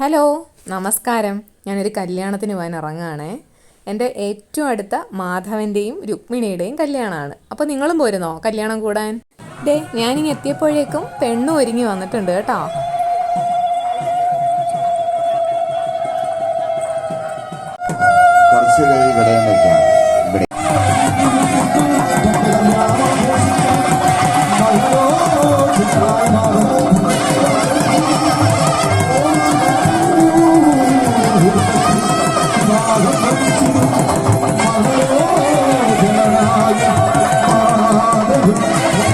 Hello നമസ്കാരം. ഞാനൊരു കല്യാണത്തിന് പോകാൻ ഇറങ്ങുകയാണേ. എന്റെ ഏറ്റവും അടുത്ത മാധവന്റെയും രുക്മിണിയുടെയും കല്യാണമാണ്. അപ്പോൾ നിങ്ങളും പോരുന്നോ കല്യാണം കൂടാൻ? ഡേ ഞാനിങ്ങ് എത്തിയപ്പോഴേക്കും പെണ്ണും ഒരുങ്ങി വന്നിട്ടുണ്ട് കേട്ടോ. കുറച്ച് കൈ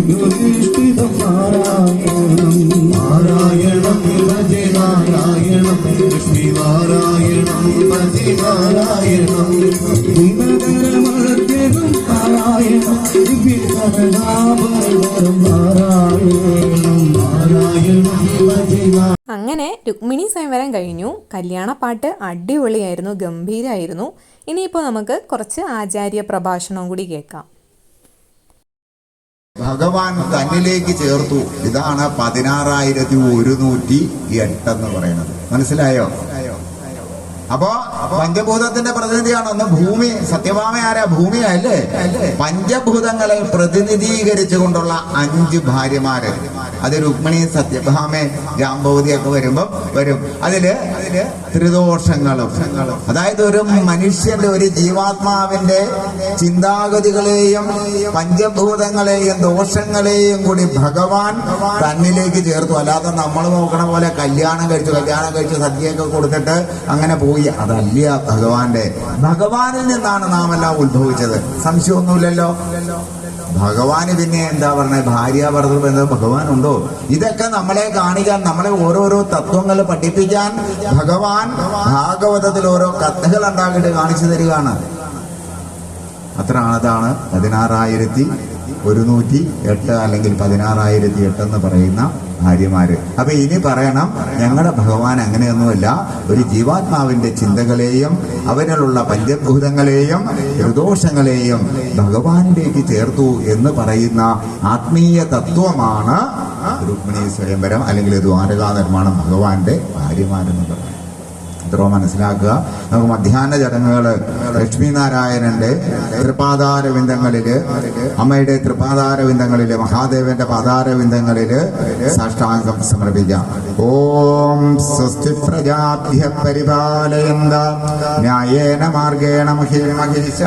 ദേവവൃന്ദൈവനിഷ്ഠിതം നാരായണം നാരായണം ഭജ നാരായണം ലക്ഷ്മി നാരായണം നാരായണം ദിനകരമർദ്ദനം നാരായണം ദിവ്യകരണാഭരണം നാരായണം നാരായണം ഭജ അങ്ങനെ രുക്മിണി സ്വയംവരം കഴിഞ്ഞു. കല്യാണപ്പാട്ട് അടിപൊളിയായിരുന്നു ഗംഭീരമായിരുന്നു ഇനിയിപ്പോൾ നമുക്ക് കുറച്ച് ആചാര്യ പ്രഭാഷണവും കൂടി കേൾക്കാം. ഭഗവാൻ തന്നിലേക്ക് ചേർത്തു. ഇതാണ് പതിനാറായിരത്തി ഒരുന്നൂറ്റി എട്ടെന്ന് പറയുന്നത്. മനസ്സിലായോ? അപ്പോ പഞ്ചഭൂതത്തിന്റെ പ്രതിനിധിയാണ് ഒന്ന് ഭൂമി സത്യഭാമ ആരാ? ഭൂമിയല്ലേ പഞ്ചഭൂതങ്ങളെ പ്രതിനിധീകരിച്ചു കൊണ്ടുള്ള അഞ്ച് ഭാര്യമാര്. അത് രുക്മിണി സത്യഭാമ ജാമ്പവതിയൊക്കെ വരുമ്പോ വരും. അതിൽ അതിൽ ത്രിദോഷങ്ങളും. അതായത് ഒരു മനുഷ്യന്റെ ഒരു ജീവാത്മാവിന്റെ ചിന്താഗതികളെയും പഞ്ചഭൂതങ്ങളെയും ദോഷങ്ങളെയും കൂടി ഭഗവാൻ തന്നിലേക്ക് ചേർത്തു. അല്ലാതെ നമ്മൾ നോക്കണ പോലെ കല്യാണം കഴിച്ചു കല്യാണം കഴിച്ചു സദ്യയൊക്കെ കൊടുത്തിട്ട് അങ്ങനെ പോയി. അതല്ല ഭഗവാന്റെ. ഭഗവാനിൽ നിന്നാണ് നാം എല്ലാം ഉത്ഭവിച്ചത്. സംശയമൊന്നുമില്ലല്ലോ? ഭഗവാന് പിന്നെ എന്താ പറഞ്ഞ? ഭാര്യ ഭർത്തൃ ബന്ധം ഭഗവാൻ ഉണ്ടോ ഇതൊക്കെ നമ്മളെ കാണിക്കാൻ നമ്മളെ ഓരോരോ തത്വങ്ങൾ പഠിപ്പിക്കാൻ ഭഗവാൻ ഭാഗവതത്തിൽ ഓരോ കഥകൾ ഉണ്ടാക്കിയിട്ട് കാണിച്ചു തരികയാണ്. അത്ര അതാണ് പതിനാറായിരത്തി ഒരുന്നൂറ്റി എട്ട് അല്ലെങ്കിൽ പതിനാറായിരത്തി എട്ട് എന്ന് പറയുന്ന ഭാര്യമാര്. അപ്പൊ ഇനി പറയണം ഞങ്ങളുടെ ഭഗവാൻ അങ്ങനെയൊന്നുമല്ല. ഒരു ജീവാത്മാവിന്റെ ചിന്തകളെയും അവനിലുള്ള പഞ്ചഭൂതങ്ങളെയും നിർദോഷങ്ങളെയും ഭഗവാനിലേക്ക് ചേർത്തു എന്ന് പറയുന്ന ആത്മീയ തത്വമാണ് രുക്മിണി സ്വയംവരം അല്ലെങ്കിൽ ദ്വാരകാ നിർമ്മാണം ഭഗവാന്റെ ഭാര്യമാരെന്ന് പറയുന്നത്. ഇത്രോ മനസ്സിലാക്കുക. നമുക്ക് മധ്യാഹ്ന ചടങ്ങുകൾ ലക്ഷ്മിനാരായണന്റെ തൃപാതാരവിന്ദങ്ങളിൽ അമ്മയുടെ തൃപാതാരവിന്ദങ്ങളിൽ മഹാദേവന്റെ പാതാരവിന്ദങ്ങളിൽ സാഷ്ടാംഗം സമർപ്പിക്കാം. ഓം സ്വസ്തി പ്രജാഭ്യ പരിപാലയന്ത ന്യായേന മാർഗേണ മഹിമഹിഷ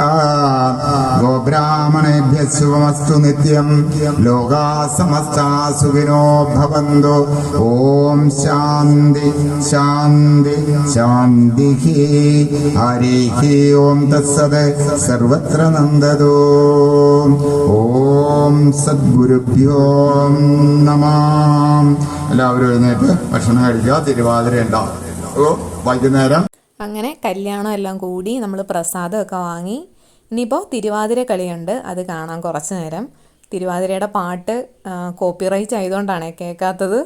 ഗോബ്രാഹ്മണേഭ്യ ശുഭമസ്തു നിത്യം ലോകാ സമസ്താ ഭവന്തു. ഓം ശാന്തി ശാന്തി ശാന്തി ഹരി ഓം തത്സത് സർവത്ര നന്ദതോ ഓം സദ്ഗുരുഭ്യോ നമാം എല്ലാവരും എഴുന്നേറ്റ് ഭക്ഷണം കഴിക്കുക തിരുവാതിര ഉണ്ടാവും വൈകുന്നേരം. അങ്ങനെ കല്യാണം എല്ലാം കൂടി നമ്മൾ പ്രസാദമൊക്കെ വാങ്ങി. ഇനിയിപ്പോൾ തിരുവാതിര കളിയുണ്ട് അത് കാണാൻ കുറച്ച് നേരം. തിരുവാതിരയുടെ പാട്ട് കോപ്പിറൈറ്റ് ആയതുകൊണ്ടാണ് കേൾക്കാത്തത്.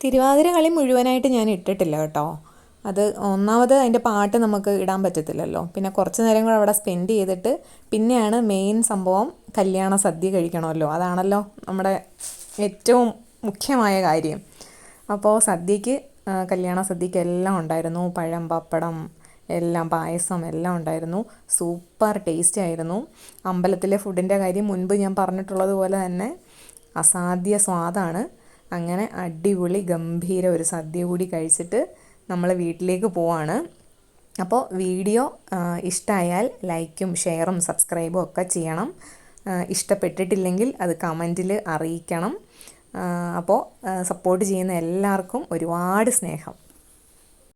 തിരുവാതിര കളി മുഴുവനായിട്ട് ഞാൻ ഇട്ടിട്ടില്ല കേട്ടോ. അത് ഒന്നാമത് അതിന്റെ പാട്ട് നമുക്ക് ഇടാൻ പറ്റത്തില്ലല്ലോ. പിന്നെ കുറച്ച് നേരം കൂടെ അവിടെ സ്പെൻഡ് ചെയ്തിട്ട് പിന്നെയാണ് മെയിൻ സംഭവം കല്യാണ സദ്യ കഴിക്കണമല്ലോ. അതാണല്ലോ നമ്മുടെ ഏറ്റവും മുഖ്യമായ കാര്യം. അപ്പോൾ സദ്യക്ക് കല്യാണ സദ്യക്ക് എല്ലാം ഉണ്ടായിരുന്നു. പഴം പപ്പടം എല്ലാം പായസം എല്ലാം ഉണ്ടായിരുന്നു. സൂപ്പർ ടേസ്റ്റ് ആയിരുന്നു. അമ്പലത്തിലെ ഫുഡിന്റെ കാര്യം മുൻപ് ഞാൻ പറഞ്ഞിട്ടുള്ളത് പോലെ തന്നെ അസാധ്യ സ്വാദാണ്. അങ്ങനെ അടിപൊളി ഗംഭീര ഒരു സദ്യ കൂടി കഴിച്ചിട്ട് നമ്മൾ വീട്ടിലേക്ക് പോവാണ്. അപ്പോൾ വീഡിയോ ഇഷ്ടമായാൽ ലൈക്കും ഷെയറും സബ്സ്ക്രൈബും ഒക്കെ ചെയ്യണം. ഇഷ്ടപ്പെട്ടിട്ടില്ലെങ്കിൽ അത് കമന്റിൽ അറിയിക്കണം. അപ്പോൾ സപ്പോർട്ട് ചെയ്യുന്ന എല്ലാവർക്കും ഒരുപാട് സ്നേഹം.